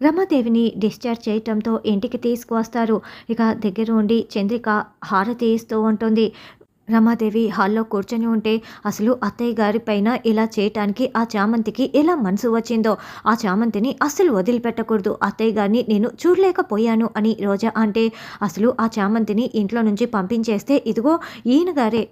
రమాదేవిని discharge చేయటంతో ఇంటికి తీసుకువస్తారు. ఇక దగ్గర ఉండి చంద్రిక హారతి ఇస్తూ ఉంటుంది. రమాదేవి హాల్లో కూర్చొని ఉంటే అసలు అత్తయ్య గారి పైన ఇలా చేయటానికి ఆ చామంతికి ఎలా మనసు వచ్చిందో ఆ చామంతిని అస్సలు వదిలిపెట్టకూడదు. అత్తయ్య గారిని నేను చూడలేకపోయాను అని రోజా అంటే అసలు ఆ చామంతిని ఇంట్లో నుంచి పంపించేస్తే ఇదిగో ఈయన గారే.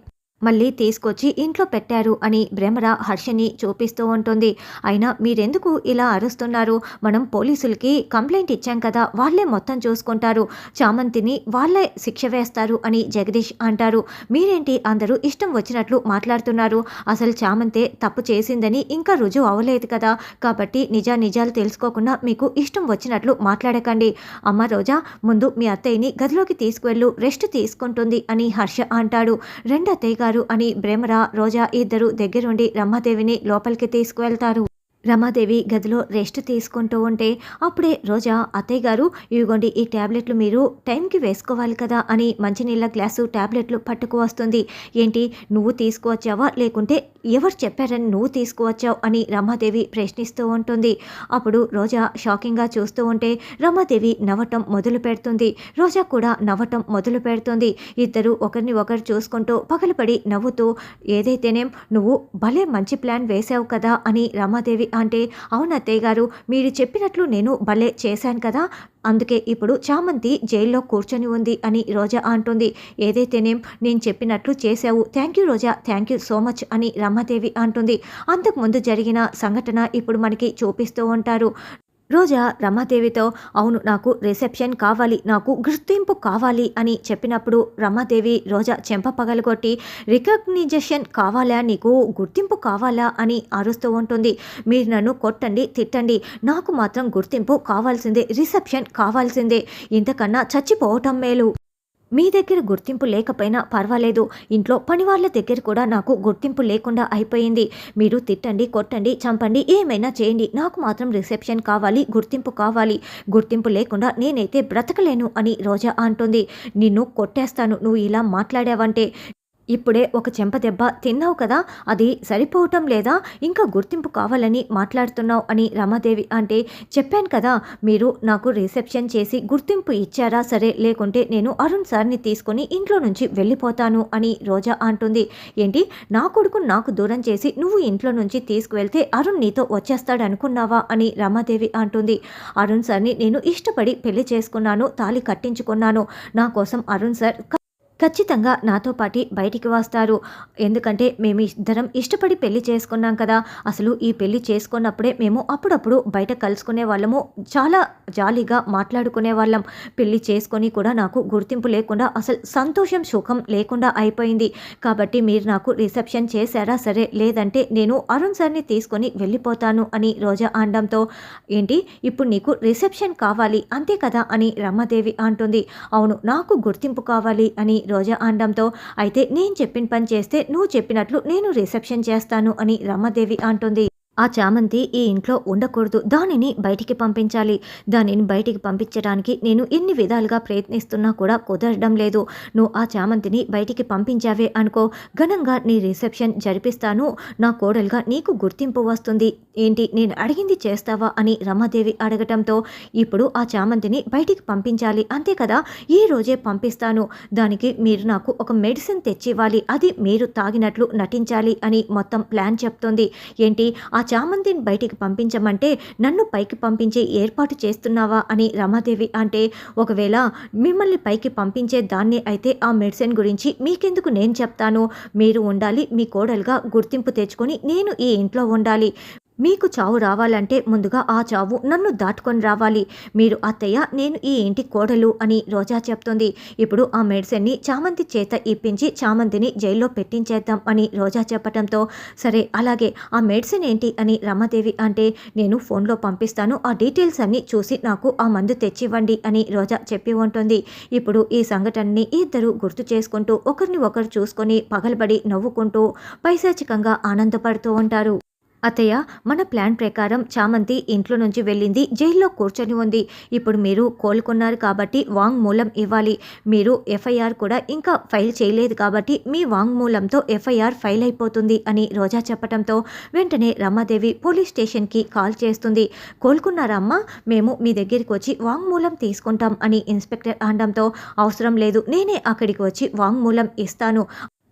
మళ్ళీ తీసుకొచ్చి ఇంట్లో పెట్టారు అని భ్రమర హర్షని చూపిస్తూ ఉంటుంది. అయినా మీరెందుకు ఇలా అరుస్తున్నారు? మనం పోలీసులకి కంప్లైంట్ ఇచ్చాం కదా వాళ్ళే మొత్తం చూసుకుంటారు. చామంతిని వాళ్ళే శిక్ష వేస్తారు అని జగదీష్ అంటారు. మీరేంటి అందరూ ఇష్టం వచ్చినట్లు మాట్లాడుతున్నారు? అసలు చామంతే తప్పు చేసిందని ఇంకా రుజువు అవ్వలేదు కదా. కాబట్టి నిజా నిజాలు తెలుసుకోకుండా మీకు ఇష్టం వచ్చినట్లు మాట్లాడకండి. అమ్మ రోజా ముందు మీ అత్తయ్యని గదిలోకి తీసుకువెళ్ళు రెస్ట్ తీసుకుంటుంది అని హర్ష అంటాడు. రెండు అత్తయ్య గారు అని భ్రమర రోజా ఇద్దరు దగ్గరుండి రమ్మదేవిని లోపలికి తీసుకువెళ్తారు. రమాదేవి గదిలో రెస్ట్ తీసుకుంటూ ఉంటే అప్పుడే రోజా అత్తయ్య గారు ఇవిగోండి ఈ ట్యాబ్లెట్లు మీరు టైంకి వేసుకోవాలి కదా అని మంచినీళ్ళ గ్లాసు ట్యాబ్లెట్లు పట్టుకు వస్తుంది. ఏంటి నువ్వు తీసుకువచ్చావా? లేకుంటే ఎవరు చెప్పారని నువ్వు తీసుకువచ్చావు అని రమాదేవి ప్రశ్నిస్తూ ఉంటుంది. అప్పుడు రోజా షాకింగ్గా చూస్తూ ఉంటే రమాదేవి నవ్వటం మొదలు పెడుతుంది. రోజా కూడా నవ్వటం మొదలు పెడుతుంది. ఇద్దరు ఒకరిని ఒకరు చూసుకుంటూ పగలపడి నవ్వుతూ ఏదైతేనేం నువ్వు భలే మంచి ప్లాన్ వేశావు కదా అని రమాదేవి అంటే అవును అత్తయ్య గారు మీరు చెప్పినట్లు నేను భలే చేశాను కదా అందుకే ఇప్పుడు చామంతి జైల్లో కూర్చొని ఉంది అని రోజా అంటుంది. ఏదైతేనేం నేను చెప్పినట్లు చేశావు thank you Roja thank you so much అని రమాదేవి అంటుంది. అంతకుముందు జరిగిన సంఘటన ఇప్పుడు మనకి చూపిస్తూ ఉంటారు. రోజా రమాదేవితో అవును నాకు రిసెప్షన్ కావాలి నాకు గుర్తింపు కావాలి అని చెప్పినప్పుడు రమాదేవి రోజా చెంప పగలగొట్టి రికగ్నిజేషన్ కావాలా నీకు గుర్తింపు కావాలా అని అరుస్తూ ఉంటుంది. మీరు నన్ను కొట్టండి తిట్టండి నాకు మాత్రం గుర్తింపు కావాల్సిందే రిసెప్షన్ కావాల్సిందే ఇంతకన్నా చచ్చిపోవటం మేలు. మీ దగ్గర గుర్తింపు లేకపోయినా పర్వాలేదు. ఇంట్లో పని వాళ్ళ దగ్గర కూడా నాకు గుర్తింపు లేకుండా అయిపోయింది. మీరు తిట్టండి కొట్టండి చంపండి ఏమైనా చేయండి. నాకు మాత్రం రిసెప్షన్ కావాలి గుర్తింపు కావాలి. గుర్తింపు లేకుండా నేనైతే బ్రతకలేను అని రోజా అంటుంది. నిన్ను కొట్టేస్తాను నువ్వు ఇలా మాట్లాడావంటే. ఇప్పుడే ఒక చెంప దెబ్బ తిన్నావు కదా అది సరిపోవటం లేదా? ఇంకా గుర్తింపు కావాలని మాట్లాడుతున్నావు అని రమాదేవి అంటే చెప్పాను కదా మీరు నాకు రిసెప్షన్ చేసి గుర్తింపు ఇచ్చారా సరే లేకుంటే నేను అరుణ్ సార్ని తీసుకొని ఇంట్లో నుంచి వెళ్ళిపోతాను అని రోజా అంటుంది. ఏంటి? నా కొడుకు నాకు దూరం చేసి నువ్వు ఇంట్లో నుంచి తీసుకువెళ్తే అరుణ్ నీతో వచ్చేస్తాడు అనుకున్నావా అని రమాదేవి అంటుంది. అరుణ్ సార్ని నేను ఇష్టపడి పెళ్ళి చేసుకున్నాను తాళి కట్టించుకున్నాను. నా కోసం అరుణ్ సార్ ఖచ్చితంగా నాతో పాటి బయటికి వస్తారు. ఎందుకంటే మేము ఇద్దరం ఇష్టపడి పెళ్ళి చేసుకున్నాం కదా. అసలు ఈ పెళ్ళి చేసుకున్నప్పుడే మేము అప్పుడప్పుడు బయట కలుసుకునే వాళ్ళము. చాలా జాలీగా మాట్లాడుకునే వాళ్ళం. పెళ్ళి చేసుకొని కూడా నాకు గుర్తింపు లేకుండా అసలు సంతోషం సుఖం లేకుండా అయిపోయింది. కాబట్టి మీరు నాకు రిసెప్షన్ చేశారా సరే లేదంటే నేను అరుణ్ సార్ని తీసుకొని వెళ్ళిపోతాను అని రోజా అనడంతో ఏంటి ఇప్పుడు నీకు రిసెప్షన్ కావాలి అంతే కదా అని రమ్మదేవి అంటుంది. అవును నాకు గుర్తింపు కావాలి అని రోజా అనడంతో అయితే నేను చెప్పిన పని చేస్తే నువ్వు చెప్పినట్లు నేను రిసెప్షన్ చేస్తాను అని రమాదేవి అంటుంది. ఆ చామంతి ఈ ఇంట్లో ఉండకూడదు. దానిని బయటికి పంపించాలి. దానిని బయటికి పంపించడానికి నేను ఎన్ని విధాలుగా ప్రయత్నిస్తున్నా కూడా కుదరడం లేదు. నువ్వు ఆ చామంతిని బయటికి పంపించావే అనుకో. ఘనంగా నీ రిసెప్షన్ జరిపిస్తాను. నా కోడలుగా నీకు గుర్తింపు వస్తుంది. ఏంటి నేను అడిగింది చేస్తావా అని రమాదేవి అడగటంతో ఇప్పుడు ఆ చామంతిని బయటికి పంపించాలి. అంతే కదా? ఈ రోజే పంపిస్తాను. దానికి మీరు నాకు ఒక మెడిసిన్ తెచ్చివ్వాలి. అది మీరు తాగినట్లు నటించాలి అని మొత్తం ప్లాన్ చెప్తుంది. ఏంటి ఆ చామంతిని బయటికి పంపించమంటే నన్ను పైకి పంపించే ఏర్పాటు చేస్తున్నావా అని రమాదేవి అంటే ఒకవేళ మిమ్మల్ని పైకి పంపించే దాన్ని అయితే ఆ మెడిసిన్ గురించి మీకెందుకు నేను చెప్తాను? మీరు ఉండాలి మీ కోడలుగా గుర్తింపు తెచ్చుకొని నేను ఈ ఇంట్లో ఉండాలి. మీకు చావు రావాలంటే ముందుగా ఆ చావు నన్ను దాటుకొని రావాలి. మీరు అత్తయ్య నేను ఈ ఇంటి కోడలు అని రోజా చెప్తుంది. ఇప్పుడు ఆ మెడిసిన్ని చామంతి చేత ఇప్పించి చామంతిని జైల్లో పెట్టించేద్దాం అని రోజా చెప్పడంతో సరే అలాగే ఆ మెడిసిన్ ఏంటి అని రమాదేవి అంటే నేను ఫోన్లో పంపిస్తాను ఆ డీటెయిల్స్ అన్ని చూసి నాకు ఆ మందు తెచ్చివ్వండి అని రోజా చెప్పి ఉంటుంది. ఇప్పుడు ఈ సంఘటనని ఇద్దరు గుర్తు చేసుకుంటూ ఒకరిని ఒకరు చూసుకొని పగలబడి నవ్వుకుంటూ పైశాచికంగా ఆనందపడుతూ ఉంటారు. అత్తయ్య మన ప్లాన్ ప్రకారం చామంతి ఇంట్లో నుంచి వెళ్ళింది జైల్లో కూర్చొని ఉంది. ఇప్పుడు మీరు కోలుకున్నారు కాబట్టి వాంగ్మూలం ఇవ్వాలి. మీరు ఎఫ్ఐఆర్ కూడా ఇంకా ఫైల్ చేయలేదు కాబట్టి మీ వాంగ్మూలంతో ఎఫ్ఐఆర్ ఫైల్ అయిపోతుంది అని రోజా చెప్పడంతో వెంటనే రమాదేవి పోలీస్ స్టేషన్కి కాల్ చేస్తుంది. కోలుకున్నారా మేము మీ దగ్గరికి వచ్చి వాంగ్మూలం తీసుకుంటాం అని ఇన్స్పెక్టర్ అనడంతో అవసరం లేదు నేనే అక్కడికి వచ్చి వాంగ్మూలం ఇస్తాను.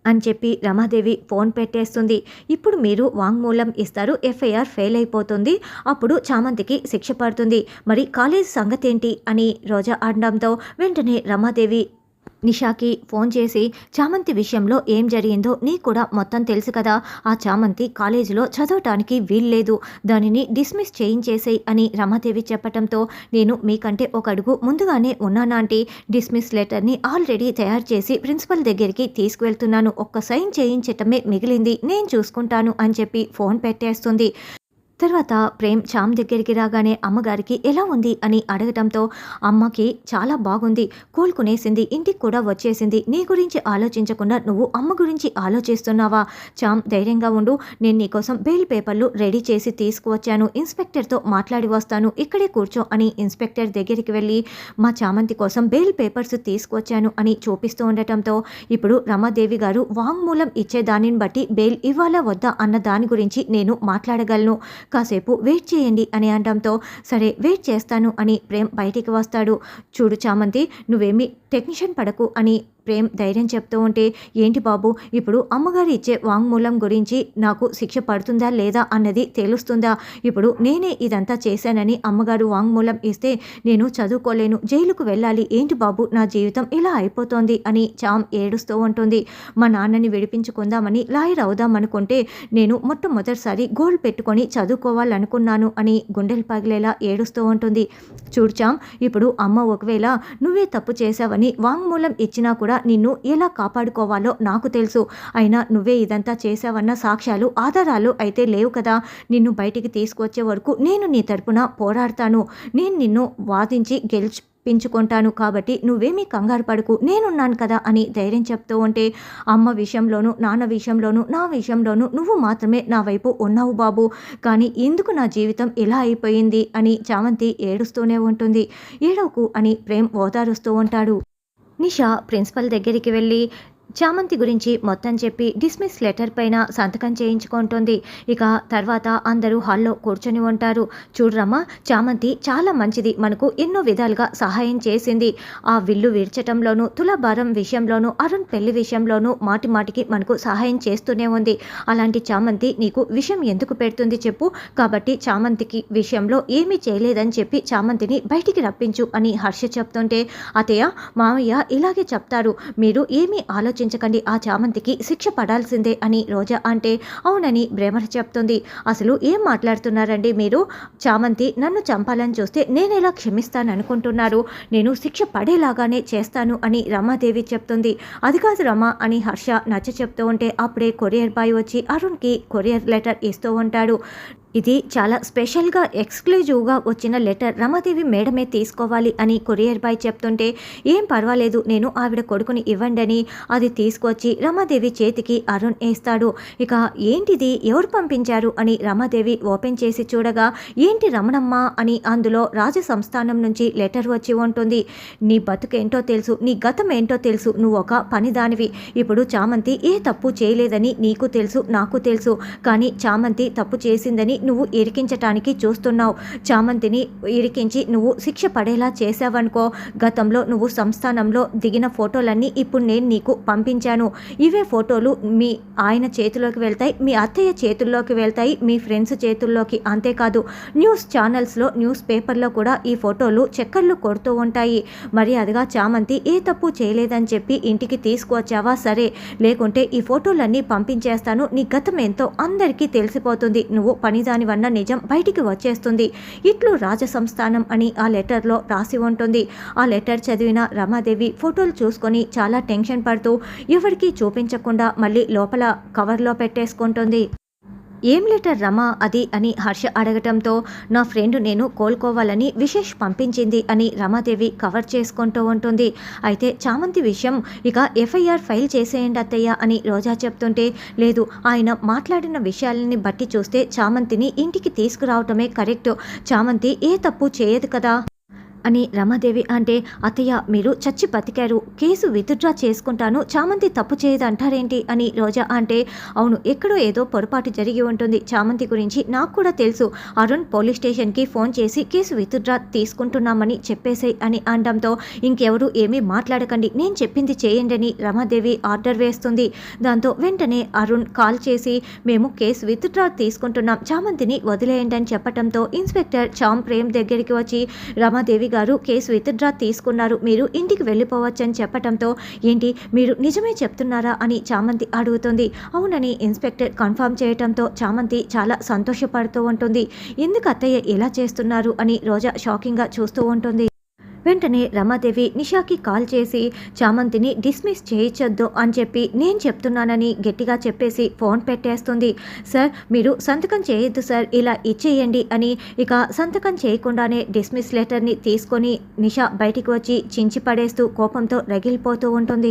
అని చెప్పి రమాదేవి ఫోన్ పెట్టేస్తుంది. ఇప్పుడు మీరు వాంగ్మూలం ఇస్తారు ఎఫ్ఐఆర్ ఫెయిల్ అయిపోతుంది అప్పుడు చామంతికి శిక్ష పడుతుంది. మరి కాలేజ్ సంగతి ఏంటి అని రోజా అనడంతో వెంటనే రమాదేవి నిషాకి ఫోన్ చేసి చామంతి విషయంలో ఏం జరిగిందో నీకు కూడా మొత్తం తెలుసు కదా. ఆ చామంతి కాలేజీలో చదవటానికి వీల్లేదు. దానిని డిస్మిస్ చేయించేసేయి అని రమాదేవి చెప్పటంతో నేను మీకంటే ఒక అడుగు ముందుగానే ఉన్నానాంటి డిస్మిస్ లెటర్ని ఆల్రెడీ తయారు చేసి ప్రిన్సిపల్ దగ్గరికి తీసుకువెళ్తున్నాను. ఒక్క సైన్ చేయించటమే మిగిలింది. నేను చూసుకుంటాను అని చెప్పి ఫోన్ పెట్టేస్తుంది. తర్వాత ప్రేమ్ చామ్ దగ్గరికి రాగానే అమ్మగారికి ఎలా ఉంది అని అడగటంతో అమ్మకి చాలా బాగుంది కోలుకునేసింది ఇంటికి కూడా వచ్చేసింది. నీ గురించి ఆలోచించకుండా నువ్వు అమ్మ గురించి ఆలోచిస్తున్నావా? చామ్ ధైర్యంగా ఉండు నేను నీకోసం బెయిల్ పేపర్లు రెడీ చేసి తీసుకువచ్చాను. ఇన్స్పెక్టర్తో మాట్లాడి వస్తాను. ఇక్కడే కూర్చో అని ఇన్స్పెక్టర్ దగ్గరికి వెళ్ళి మా చామంతి కోసం బెయిల్ పేపర్స్ తీసుకువచ్చాను అని చూపిస్తూ ఉండటంతో ఇప్పుడు రమాదేవి గారు వాంగ్మూలం ఇచ్చే దానిని బట్టి బెయిల్ ఇవ్వాలా వద్దా అన్న దాని గురించి నేను మాట్లాడగలను. కాసేపు వెయిట్ చేయండి అని అనడంతో సరే వెయిట్ చేస్తాను అని ప్రేమ్ బయటికి వస్తాడు. చూడు చామంతి నువ్వేమీ టెన్షన్ పడకు అని ప్రేమ్ ధైర్యం చెప్తూ ఉంటే ఏంటి బాబు ఇప్పుడు అమ్మగారు ఇచ్చే వాంగ్మూలం గురించి నాకు శిక్ష పడుతుందా లేదా అన్నది తెలుస్తుందా? ఇప్పుడు నేనే ఇదంతా చేశానని అమ్మగారు వాంగ్మూలం ఇస్తే నేను చదువుకోలేను జైలుకు వెళ్ళాలి ఏంటి బాబు నా జీవితం ఇలా అయిపోతోంది అని చామ్ ఏడుస్తూ ఉంటుంది. మా నాన్నని విడిపించుకుందామని లాయర్ అవుదామనుకుంటే నేను మొట్టమొదటిసారి గోల్ పెట్టుకొని చదువుకోవాలనుకున్నాను అని గుండెలు పగిలేలా ఏడుస్తూ ఉంటుంది. చూడు చామ్ ఇప్పుడు అమ్మ ఒకవేళ నువ్వే తప్పు చేశావని వాంగ్మూలం ఇచ్చినా కూడా నిన్ను ఎలా కాపాడుకోవాలో నాకు తెలుసు. అయినా నువ్వే ఇదంతా చేశావన్న సాక్ష్యాలు ఆధారాలు అయితే లేవు కదా. నిన్ను బయటికి తీసుకొచ్చే వరకు నేను నీ తరపున పోరాడతాను. నేను నిన్ను వాదించి గెలిచి పెంచుకుంటాను కాబట్టి నువ్వేమీ కంగారు పడుకు. నేనున్నాను కదా అని ధైర్యం చెప్తూ ఉంటే అమ్మ విషయంలోనూ నాన్న విషయంలోనూ నా విషయంలోనూ నువ్వు మాత్రమే నా వైపు ఉన్నావు బాబు. కానీ ఎందుకు నా జీవితం ఇలా అయిపోయింది అని చామంతి ఏడుస్తూనే ఉంటుంది. ఏడవకు అని ప్రేమ్ ఓదారుస్తూ ఉంటాడు. నిషా ప్రిన్సిపల్ దగ్గరికి వెళ్ళి చామంతి గురించి మొత్తం చెప్పి డిస్మిస్ లెటర్ పైన సంతకం చేయించుకుంటుంది. ఇక తర్వాత అందరూ హాల్లో కూర్చొని ఉంటారు. చూడరమ్మా చామంతి చాలా మంచిది. మనకు ఎన్నో విధాలుగా సహాయం చేసింది. ఆ విల్లు విడిచటంలోనూ తులభారం విషయంలోనూ అరుణ్ పెళ్ళి విషయంలోనూ మాటి మాటికి మనకు సహాయం చేస్తూనే ఉంది. అలాంటి చామంతి నీకు విషయం ఎందుకు పెడుతుంది చెప్పు. కాబట్టి చామంతికి విషయంలో ఏమీ చేయలేదని చెప్పి చామంతిని బయటికి రప్పించు అని హర్ష చెప్తుంటే అతయ్య మామయ్య ఇలాగే చెప్తారు. మీరు ఏమీ ఆలోచించకండి. ఆ చామంతికి శిక్ష పడాల్సిందే అని రోజా అంటే అవునని భ్రమర చెప్తుంది. అసలు ఏం మాట్లాడుతున్నారండి మీరు? చామంతి నన్ను చంపాలని చూస్తే నేను ఎలా క్షమిస్తాను అనుకుంటున్నారు నేను శిక్ష పడేలాగానే చేస్తాను అని రమాదేవి చెప్తుంది. అది కాదు రమ అని హర్ష నచ్చ చెప్తూ ఉంటే అప్పుడే కొరియర్ బాయ్ వచ్చి అరుణ్కి కొరియర్ లెటర్ ఇస్తూ ఉంటాడు. ఇది చాలా స్పెషల్గా ఎక్స్క్లూజివ్గా వచ్చిన లెటర్ రమాదేవి మేడమే తీసుకోవాలి అని కొరియర్ బాయ్ చెప్తుంటే ఏం పర్వాలేదు నేను ఆవిడ కొడుకుని ఇవ్వండి అని అది తీసుకొచ్చి రమాదేవి చేతికి అరుణ్ వేస్తాడు ఇక ఏంటిది? ఎవరు పంపించారు? అని రమాదేవి ఓపెన్ చేసి చూడగా ఏంటి రమణమ్మ? అని అందులో రాజ సంస్థానం నుంచి లెటర్ వచ్చి ఉంటుంది. నీ బతుకేంటో తెలుసు నీ గతం ఏంటో తెలుసు నువ్వు ఒక పనిదానివి. ఇప్పుడు చామంతి ఏ తప్పు చేయలేదని నీకు తెలుసు నాకు తెలుసు. కానీ చామంతి తప్పు చేసిందని నువ్వు ఇరికించటానికి చూస్తున్నావు. చామంతిని ఇరికించి నువ్వు శిక్ష పడేలా చేసావనుకో గతంలో నువ్వు సంస్థానంలో దిగిన ఫోటోలన్నీ ఇప్పుడు నేను నీకు పంపించాను. ఇవే ఫోటోలు మీ ఆయన చేతిలోకి వెళ్తాయి మీ అత్తయ్య చేతుల్లోకి వెళ్తాయి మీ ఫ్రెండ్స్ చేతుల్లోకి. అంతేకాదు న్యూస్ ఛానల్స్లో న్యూస్ పేపర్లో కూడా ఈ ఫోటోలు చక్కర్లు కొడుతూ ఉంటాయి. మర్యాదగా చామంతి ఏ తప్పు చేయలేదని చెప్పి ఇంటికి తీసుకువచ్చావా? సరే లేకుంటే ఈ ఫోటోలన్నీ పంపించేస్తాను. నీ గతం ఎంతో అందరికీ తెలిసిపోతుంది. నువ్వు పనిదానివన్న నిజం బయటికి వచ్చేస్తుంది. ఇట్లు రాజసంస్థానం అని ఆ లెటర్లో రాసి ఉంటుంది. ఆ లెటర్ చదివిన రమాదేవి ఫోటోలు చూసుకొని చాలా టెన్షన్ పడుతూ ఎవరికీ చూపించకుండా మళ్ళీ లోపల కవర్లో పెట్టేసుకుంటుంది. ఏం లెటర్ రమా అది అని హర్ష అడగటంతో నా ఫ్రెండ్ నేను కోలుకోవాలని విశేష్ పంపించింది అని రమాదేవి కవర్ చేసుకుంటూ ఉంటుంది. అయితే చామంతి విషయం ఇక ఎఫ్ఐఆర్ ఫైల్ చేసేయండి అత్తయ్య అని రోజా చెప్తుంటే లేదు ఆయన మాట్లాడిన విషయాలని బట్టి చూస్తే చామంతిని ఇంటికి తీసుకురావటమే కరెక్ట్. చామంతి ఏ తప్పు చేయదు కదా? అని రమాదేవి అంటే అత్తయ్య మీరు చచ్చి బతికారు. కేసు విత్డ్రా చేసుకుంటాను. చామంతి తప్పు చేయదు అంటారేంటి అని రోజా అంటే అవును ఎక్కడో ఏదో పొరపాటు జరిగి ఉంటుంది. చామంతి గురించి నాకు కూడా తెలుసు. అరుణ్ పోలీస్ స్టేషన్కి ఫోన్ చేసి కేసు విత్డ్రా తీసుకుంటున్నామని చెప్పేసాయి అని అనడంతో ఇంకెవరు ఏమీ మాట్లాడకండి. నేను చెప్పింది చేయండి అని రమాదేవి ఆర్డర్ వేస్తుంది. దాంతో వెంటనే అరుణ్ కాల్ చేసి మేము కేసు విత్డ్రా తీసుకుంటున్నాం. చామంతిని వదిలేయండి అని చెప్పడంతో ఇన్స్పెక్టర్ చామ్ ప్రేమ్ దగ్గరికి వచ్చి రమాదేవి గారు కేసు విత్డ్రా తీసుకున్నారు. మీరు ఇంటికి వెళ్ళిపోవచ్చని చెప్పటంతో ఏంటి? మీరు నిజమే చెప్తున్నారా? అని చామంతి అడుగుతుంది. అవునని ఇన్స్పెక్టర్ కన్ఫర్మ్ చేయటంతో చామంతి చాలా సంతోషపడుతూ ఉంటుంది. ఎందుకు అత్తయ్య ఇలా చేస్తున్నారు? అని రోజా షాకింగ్గా చూస్తూ ఉంటుంది. వెంటనే రమాదేవి నిషాకి కాల్ చేసి చామంతిని డిస్మిస్ చేయించొద్దు అని చెప్పి నేను చెప్తున్నానని గట్టిగా చెప్పేసి ఫోన్ పెట్టేస్తుంది. సార్ మీరు సంతకం చేయొద్దు సార్ ఇలా ఇచ్చేయండి అని ఇక సంతకం చేయకుండానే డిస్మిస్ లెటర్ని తీసుకొని నిషా బయటికి వచ్చి చించి పడేస్తూ కోపంతో రగిలిపోతూ ఉంటుంది.